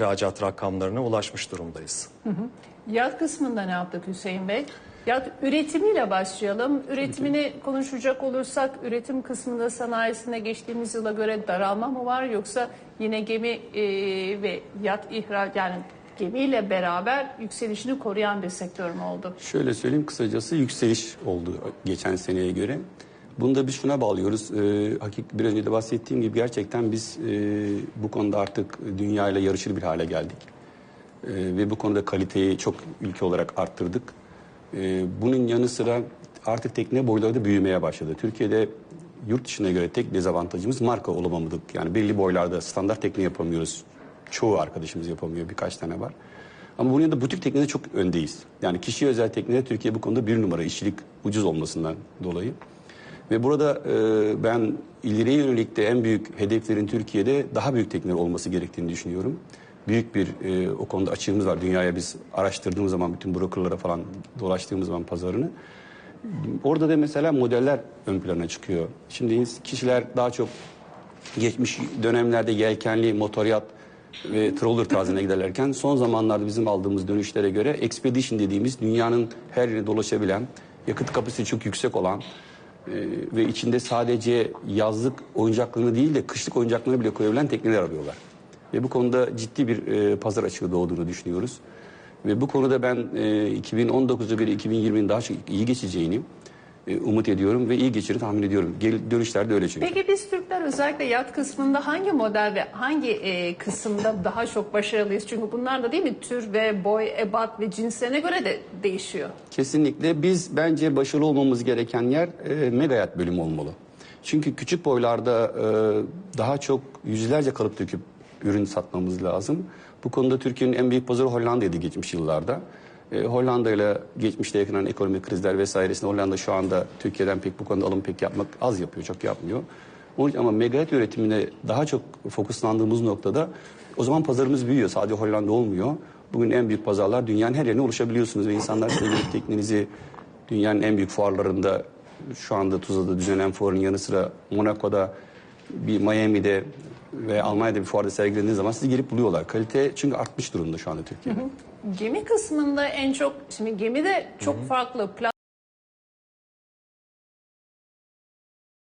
ihracat rakamlarına ulaşmış durumdayız. Yat kısmında ne yaptık Hüseyin Bey? Yat üretimiyle başlayalım. Üretimini konuşacak olursak üretim kısmında sanayisinde geçtiğimiz yıla göre daralma mı var yoksa yine gemi e, ve yat ihraç yani gemiyle beraber yükselişini koruyan bir sektör mü oldu? Şöyle söyleyeyim kısacası yükseliş oldu geçen seneye göre. Bunu da biz şuna bağlıyoruz. Ee, hakik biraz önce de bahsettiğim gibi gerçekten biz e, bu konuda artık dünyayla yarışır bir hale geldik. Ee, ve bu konuda kaliteyi çok ülke olarak arttırdık. Ee, bunun yanı sıra artık tekne boyları da büyümeye başladı. Türkiye'de yurt dışına göre tek dezavantajımız marka olamamadık. Yani belli boylarda standart tekne yapamıyoruz. Çoğu arkadaşımız yapamıyor. Birkaç tane var. Ama bunun yanında butik teknede çok öndeyiz. Yani kişiye özel teknede Türkiye bu konuda bir numara işçilik ucuz olmasından dolayı. Ve burada e, ben ileriye yönelik de en büyük hedeflerin Türkiye'de daha büyük tekneler olması gerektiğini düşünüyorum. Büyük bir e, o konuda açığımız var. Dünyaya biz araştırdığımız zaman bütün brokerlara falan dolaştığımız zaman pazarını. Orada da mesela modeller ön plana çıkıyor. Şimdi kişiler daha çok geçmiş dönemlerde yelkenli, motoryat ve trawler tarzına giderlerken son zamanlarda bizim aldığımız dönüşlere göre expedition dediğimiz dünyanın her yerine dolaşabilen, yakıt kapasitesi çok yüksek olan ve içinde sadece yazlık oyuncaklarını değil de kışlık oyuncaklarını bile koyabilen tekneler arıyorlar. Ve bu konuda ciddi bir e, pazar açığı doğduğunu düşünüyoruz. Ve bu konuda ben e, 2019'da bir 2020'nin daha iyi geçeceğini e, umut ediyorum ve iyi geçir tahmin ediyorum. Gel, dönüşler de öyle çünkü. Peki biz Türkler özellikle yat kısmında hangi model ve hangi e, kısımda daha çok başarılıyız? Çünkü bunlar da değil mi tür ve boy, ebat ve cinslerine göre de değişiyor. Kesinlikle biz bence başarılı olmamız gereken yer e, megayat bölümü olmalı. Çünkü küçük boylarda e, daha çok yüzlerce kalıp döküp ürün satmamız lazım. Bu konuda Türkiye'nin en büyük pazarı Hollanda'ydı geçmiş yıllarda. E, Hollanda ile geçmişte yakınan ekonomik krizler vesairesinde Hollanda şu anda Türkiye'den pek bu konuda alım pek yapmak az yapıyor, çok yapmıyor. Onun için ama megayat üretimine daha çok fokuslandığımız noktada o zaman pazarımız büyüyor. Sadece Hollanda olmuyor. Bugün en büyük pazarlar dünyanın her yerine ulaşabiliyorsunuz ve insanlar size gelip teknenizi dünyanın en büyük fuarlarında şu anda Tuzla'da düzenlenen fuarın yanı sıra Monaco'da bir Miami'de ve Almanya'da bir fuarda sergilediğiniz zaman sizi gelip buluyorlar. Kalite çünkü artmış durumda şu anda Türkiye'de. Gemi kısmında en çok, şimdi gemide çok farklı